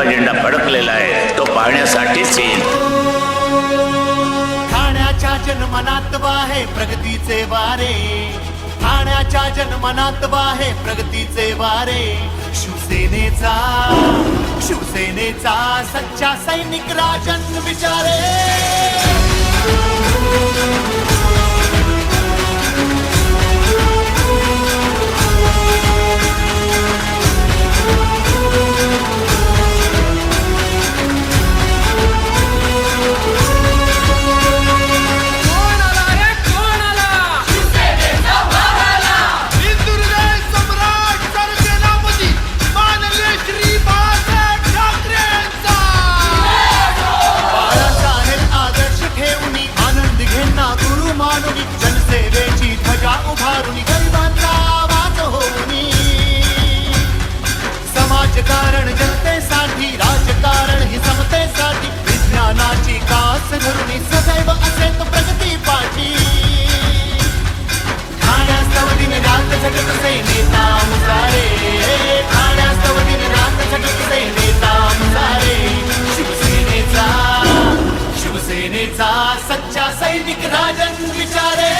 भगवा झेंडा फडकलेला आहे तो पाहण्यासाठीच येईल ठाण्याच्या जनमनात वाहे प्रगतीचे वारे. ठाण्याच्या जनमनात वाहे प्रगतीचे वारे. शिवसेनेचा शिवसेनेचा सच्चा सैनिक राजन विचारे कोण कास धरून सदैव असेल प्रगती पाठी. ठाण्यास्तव दिन रात झटत से नेता मुसारे. ठाण्यास्तव दिन रात झटत से नेता मुसारे. शिवसेनेचा शिवसेनेचा सच्चा सैनिक राजन विचारे.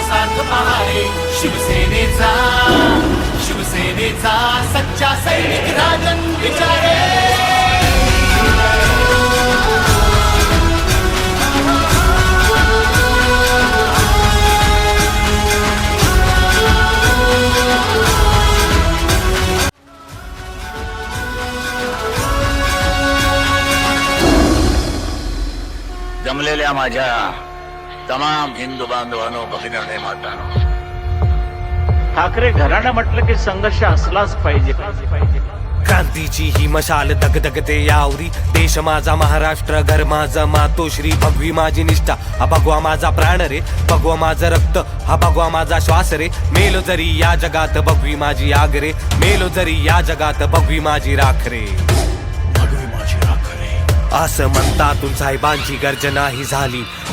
सार्थ पहारे शिवसेनेचा शिवसेनेचा सच्चा सैनिक राजन विचारे. जमलेल्या माझ्या तमाम हिंदू बांधवांनो भगिनी मातानो. ठाकरे घराणं म्हटलं की संघर्ष असलाच पाहिजे. क्रांतीची ही मशाल दगदगते यावरी. देश माझा महाराष्ट्र घर माझा मातोश्री. भगवी माझी निष्ठा हा भगवा माझा प्राण रे. भगवा माझं रक्त हा भगवा माझा श्वास रे. मेलो जरी या जगात भगवी माझी आग रे. मेलो जरी या जगात भगवी माझी राख रे. असं म्हणतातून साहेबांची गर्जना ही झाली.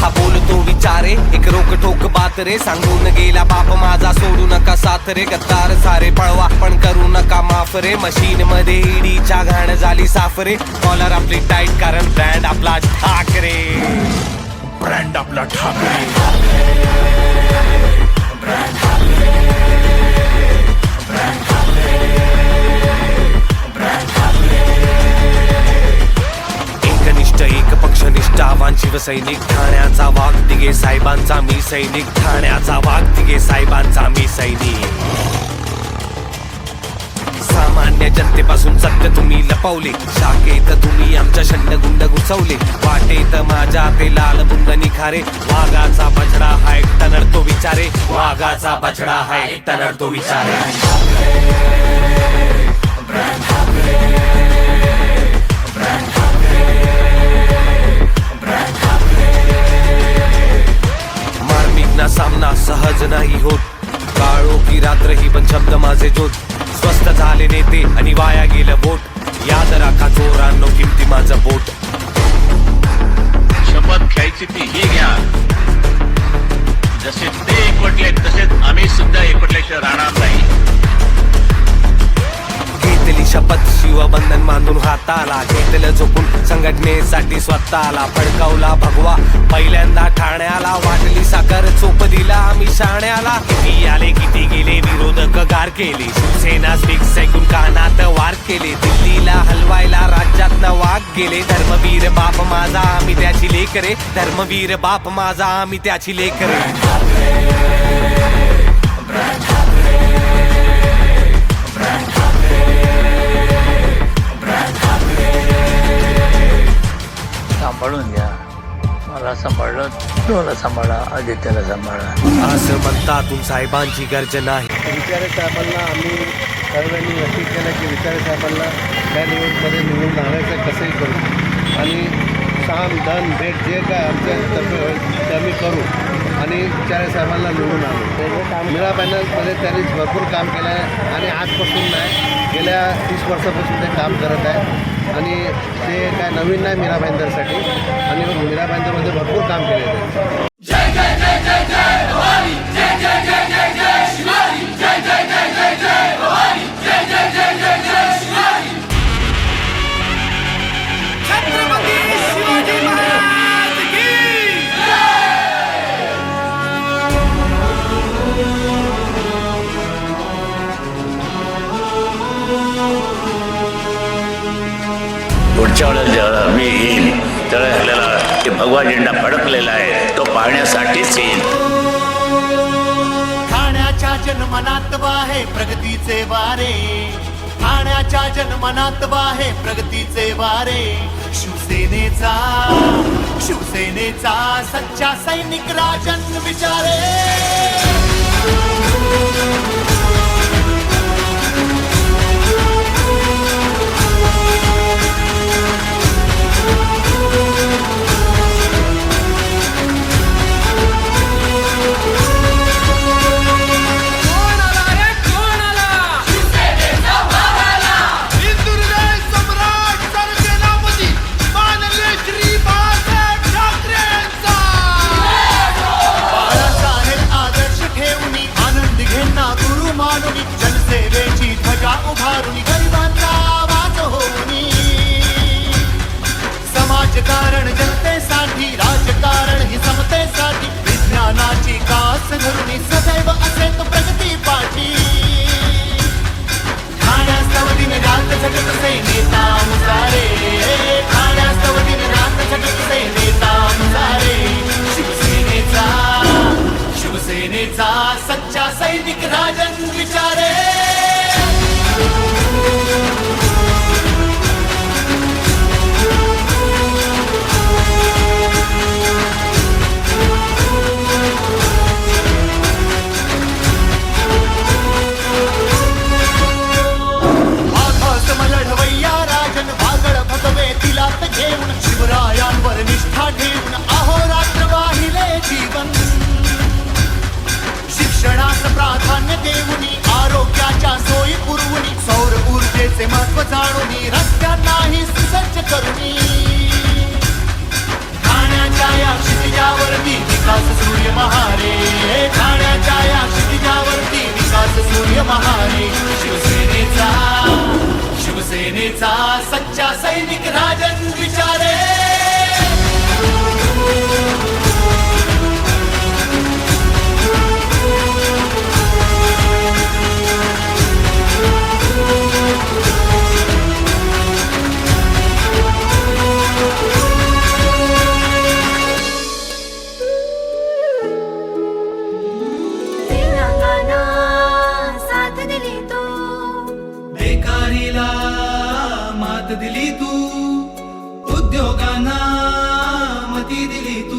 हा बोलतो विचारे एक रोक ठोक बात रे. सांगून गेला बाप माझा सोडू नका साथ रे. गद्दार सारे पळवा पण करू नका माफ रे. मशीन मध्ये ईडीच्या घाण झाली साफ रे. कॉलर आपली टाईट कारण ब्रँड आपला ठाकरे ब्रँड आपला ठाकरे एकनिष्ठ शिवसैनिक ठाण्याचा वाघ तिघे साहेबांचा मी सैनिक ठाण्याचा वाघ तिघे साहेबांचा मी सैनिक. सामान्य जनतेपासून सत्य तुम्ही लपवले. शाखेत तुम्ही आमच्या शंडगुंड घुसवले. वाटेत माझ्या ते लाल बुंद निखारे. वाघाचा बछडा हा एकटा नडतो विचारे. वाघाचा बछडा हा एकटा नडतो विचारे. सहज नाही होत. काळो की रात्र ही पण शब्द माझे जोत स्वस्त झाले नेते आणि वाया गेलं बोट. याद राखा चोरांनो किमती माझं बोट. शपथ घ्यायची ती ही घ्या. जसे ते एकवटले तसेच आम्ही सुद्धा एकवटल्याशिवाय राहणार नाही. घेतली शपथ शिवबंधन बांधून हाताला घेतलं झोपून संघटनेसाठी स्वतःला फडकावला भगवा. पहिल्यांदा ठाण्याला वाटली साखर चोप दिला आम्ही शाण्याला. किती आले किती गेले विरोधक गार केले. शिवसेना स्पीक्स ऐकून कानात वार केले. दिल्लीला हलवायला राज्यात वाघ गेले. धर्मवीर बाप माझा आम्ही त्याची लेकरे धर्मवीर बाप माझा आम्ही त्याची लेकरे सांभाळून घ्या. मला सांभाळलं तुला सांभाळा आदित्याला सांभाळा. असं म्हणतातून साहेबांची गर्जना आहे विचारे साहेबांना आम्ही सर्वांनी नक्की केलं की विचारे साहेबांना त्या निवडणुकीमध्ये निवडून आणायचं कसंही करू. आणि साम धन भेट जे काय आमच्या तर्फे होईल ते आम्ही करू. आणि चार साहेबांना निवडून आलो. मीरा पॅनलमध्ये त्यांनी भरपूर काम केलं आहे आणि आजपासून नाही गेल्या तीस वर्षापासून ते काम करत आहे आणि ते काय नवीन नाही मीरा भाईंदरसाठी. आणि मीरा भाईंदरमध्ये भरपूर काम केलेलं आहे. भगवा झेंडा फडकलेला आहे. तो पाहण्यासाठीच येईल. ठाण्याच्या जनमनात वाहे प्रगतीचे वारे. ठाण्याच्या जनमनात वाहे प्रगतीचे वारे. शिवसेनेचा शिवसेनेचा सच्चा सैनिक राजन विचारे. राजन विचारे। प्राधान्य देऊनी आरोग्याच्या सोयी पुरवणी सौर ऊर्जेचे महत्त्व जाणून रस्त्यांनाही सुसज्ज करुनी. ठाण्याच्या या क्षितिजावरती विकास सूर्य महारे. ठाण्याच्या या क्षितिजावरती विकास सूर्य महारे. शिवसेनेचा शिवसेनेचा सच्चा सैनिक राजन विचारे. साथ दिली तू. उद्योगांना मती दिली तू.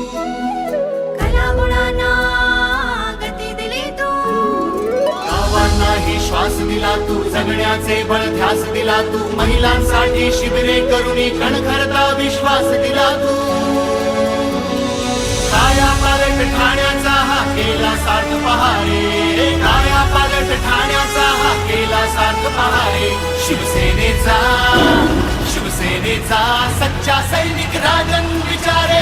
कलामुळांना गती दिली तू. गावांनाही श्वास दिला तू जगण्याचे बळ ध्यास दिला तू महिलांसाठी शिबिरे करुणी कणखरता विश्वास दिला तू. काया पालट ठाण्याचा हा केला सार्थ पहारे. काया ठाण्याचा हा केला सार्थ पहारे. शिवसेनेचा शिवसेनेचा सच्चा सैनिक राजन विचारे.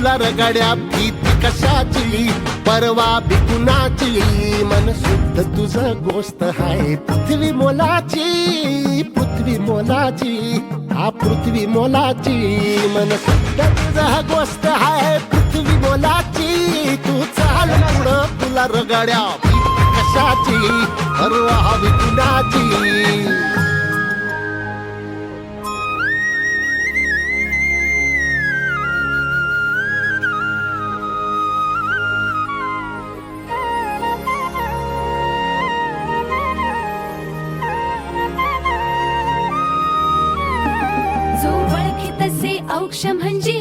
तुला रगड्या भीती कशाची? परवा बिकुनाची मन शुद्ध तुझं गोष्ट हाय. पृथ्वी मोलाची पृथ्वी मोलाची हा पृथ्वी मोलाची. मन शुद्ध तुझं गोष्ट हाय. पृथ्वी मोलाची तू चाल पुढं तुला रगड्या भीती कशाची? परवा बिकुनाची तसे औक्ष म्हणजे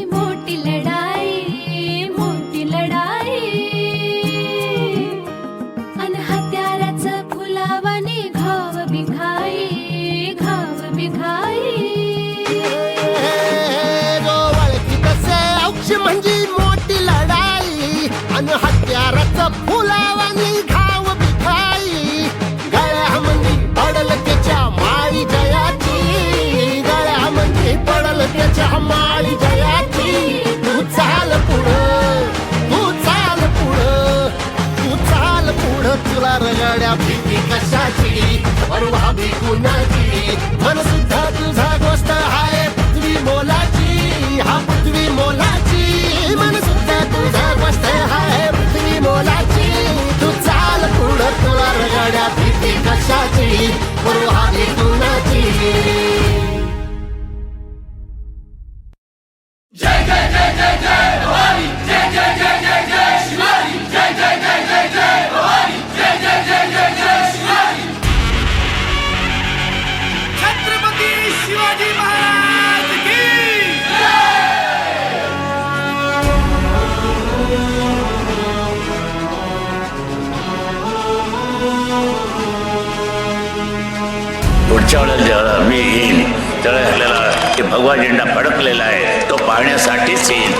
पुढच्या मी येईन त्यावेळेला आपल्याला भगवा झेंडा फडकलेला आहे तो पाहण्यासाठीच येईल.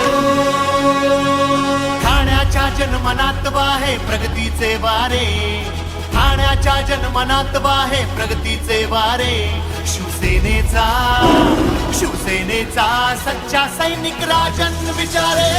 ठाण्याच्या जनमनात वाहे प्रगतीचे वारे. ठाण्याच्या जनमनात वाहे प्रगतीचे वारे. शिवसेनेचा शिवसेनेचा सच्चा सैनिक राजन विचारे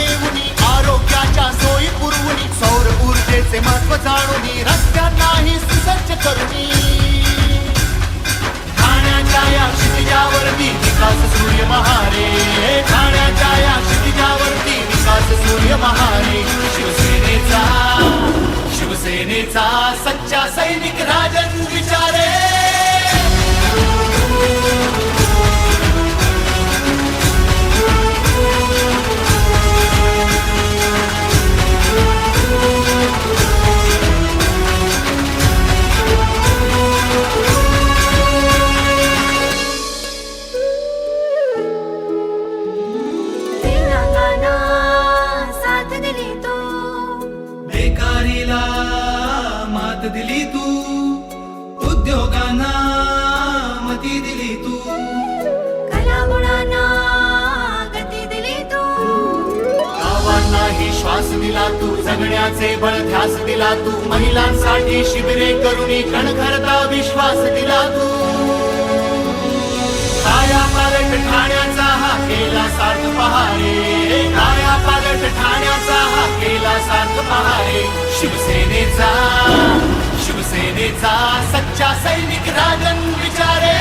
देऊनी आरोग्याच्या सोयी पुरवणी सौर ऊर्जेचे महत्त्व जाणून रस्त्यांनाही सुसज्ज करुनी. ठाण्याच्या या क्षितिजावरती विकास सूर्य महारे. ठाण्याच्या या क्षितिजावरती विकास सूर्य महारे. शिवसेनेचा शिवसेनेचा सच्चा सैनिक राजन विचारे. उद्योगांना मती दिली तू. कलागुणांना गती दिली तू. गावांनाही श्वास दिला तू जगण्याचे बळ ध्यास दिला तू महिलांसाठी शिबिरे करुणी कणखरता विश्वास दिला तू. काया पालट ठाण्याचा हा केला सार्थ पहारे काया पालट ठाण्याचा हा केला सार्थ पहारे शिवसेनेचा शिवसेनेचा सच्चा सैनिक राजन विचारे.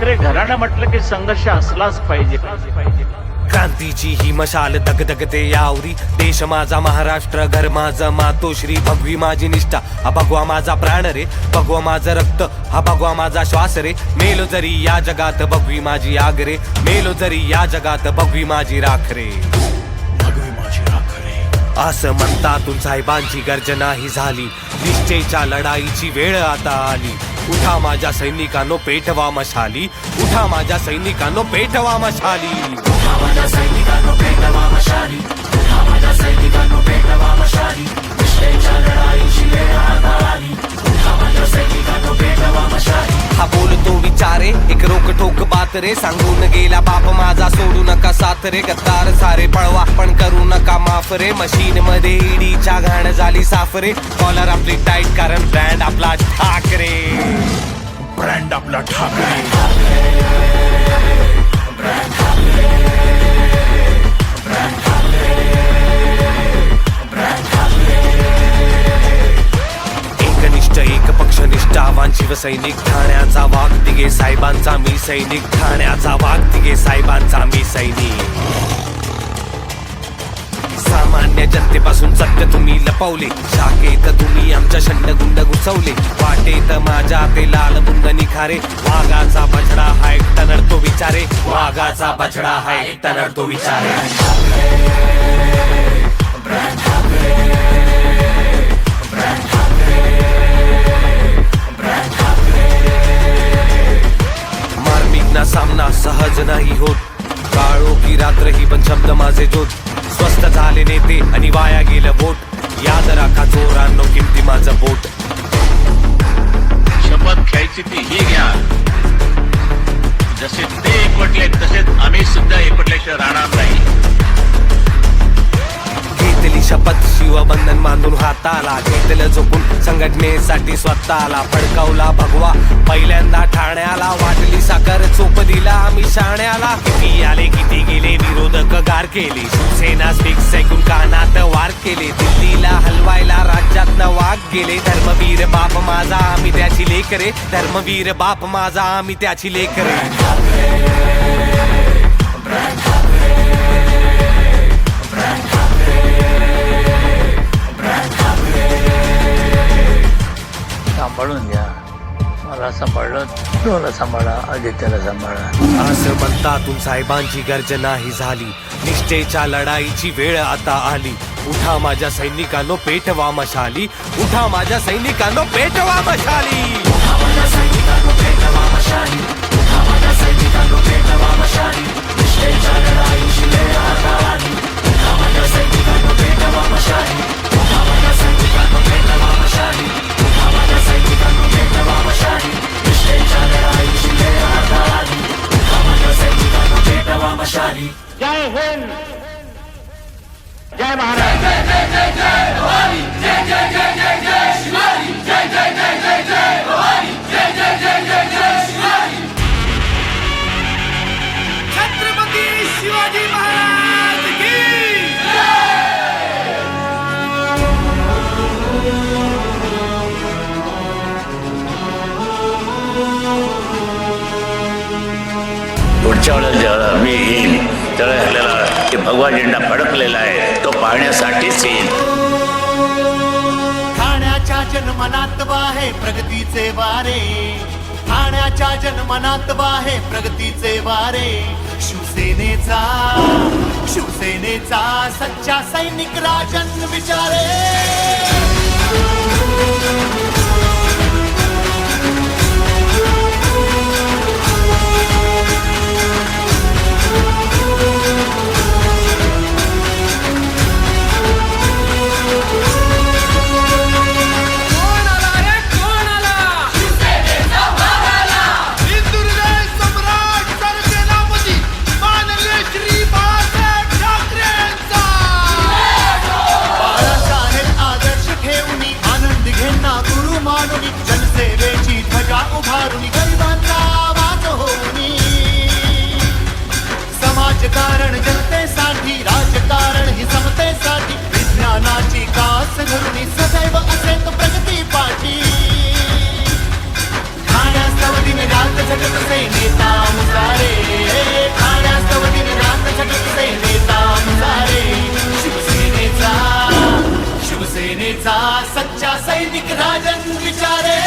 ठाकरे घराणं म्हटलं की संघर्ष असलाच पाहिजे. क्रांतीची ही मशाल दगदगते यावरी. देश माझा महाराष्ट्र घर माझं मातोश्री. भगवी माझी निष्ठा हा भगवा माझा प्राण रे. भगवा माझं रक्त हा भगवा माझा श्वास रे. मेलो जरी या जगात भगवी माझी आग रे. मेलो जरी या जगात भगवी माझी राख रे. असं म्हणतातून साहेबांची गर्जना ही झाली. निश्चयच्या लढाईची वेळ आता आली. उठा माझ्या सैनिकांनो पेटवा मशाली उठा माझ्या सैनिकांनो पेटवा मशाली हा एक रोक ठोक बात रे सांगून गेला बाप माझा सोडू नका साथ रे गद्दार सारे पळवा पण करू नका माफ रे. मशीन मध्ये ईडीच्या घाण झाली साफ रे. कॉलर आपली टाईट कारण ब्रँड आपला ठाकरे ब्रँड आपला ठाकरे एक पक्षनिष्ठ आव्हान शिवसैनिक ठाण्याचा वाघ तिघे साहेबांचा मी सैनिक. ठाण्याचा वाघ तिघे साहेबांचा मी सैनिक. सामान्य जनतेपासून सत्य तुम्ही लपवले. शाखेत तुम्ही आमच्या शंडगुंड घुसवले. वाटेत माझ्या ते लाल बुंद निखारे. वाघाचा बछडा हा एकटा नडतो विचारे. वाघाचा बछडा हा एकटा नडतो विचारे. ना सामना सहज नाही होत. काळो की रात्र ही पण शब्द माझे जोत. स्वस्त झाले नेते आणि वाया गेलं बोट. याद राखा चोरांनो किमती माझं बोट. शपथ घ्यायची ती ही घ्या. जसे ते एकवटले तसेच आम्ही सुद्धा एकवटल्याशिवाय राहणार नाही. घेतली शपथ शिवबंधन बांधून हाताला. घेतलं झोपून संघटनेसाठी स्वतःला फडकावला भगवा. पहिल्यांदा शाण्याला किती आले किती गेले विरोधक गार केले. शिवसेना स्पीक्स ऐकून कानात वार केले. दिल्लीला हलवायला राज्यात वाघ गेले. धर्मवीर बाप माझा आम्ही त्याची लेकरे धर्मवीर बाप माझा आम्ही त्याची लेकरे सांभाळून घ्या. मला सांभाळलं तुला सांभाळा आदित्याला सांभाळा. असं म्हणतातून साहेबांची गर्जनाही झाली. निष्ठेच्या लढाईची वेळ आता आली. उठा माझ्या सैनिकांनो पेटवा मशाली उठा माझ्या सैनिकांनो पेटवा मशाली छत्रपती पुढच्या वेळेस जेव्हा मी येईन तेव्हा आपल्याला ते भगवा झेंडा फडकलेला आहे तो पाहण्यासाठीच येईन. ठाण्याच्या जन्मनात वाहे प्रगतीचे वारे. ठाण्याच्या जन्मनात वाहे प्रगतीचे वारे. शिवसेनेचा शिवसेनेचा सच्चा सैनिक राजन विचारे. कास धरून सदैव असेल प्रगती पाठी. ठाण्यास्तव दिन रात झटत से नेता मुसारे. ठाण्यास्तव दिन रात झटत से नेता मुसारे. शिवसेनेचा शिवसेनेचा सच्चा सैनिक राजन विचारे.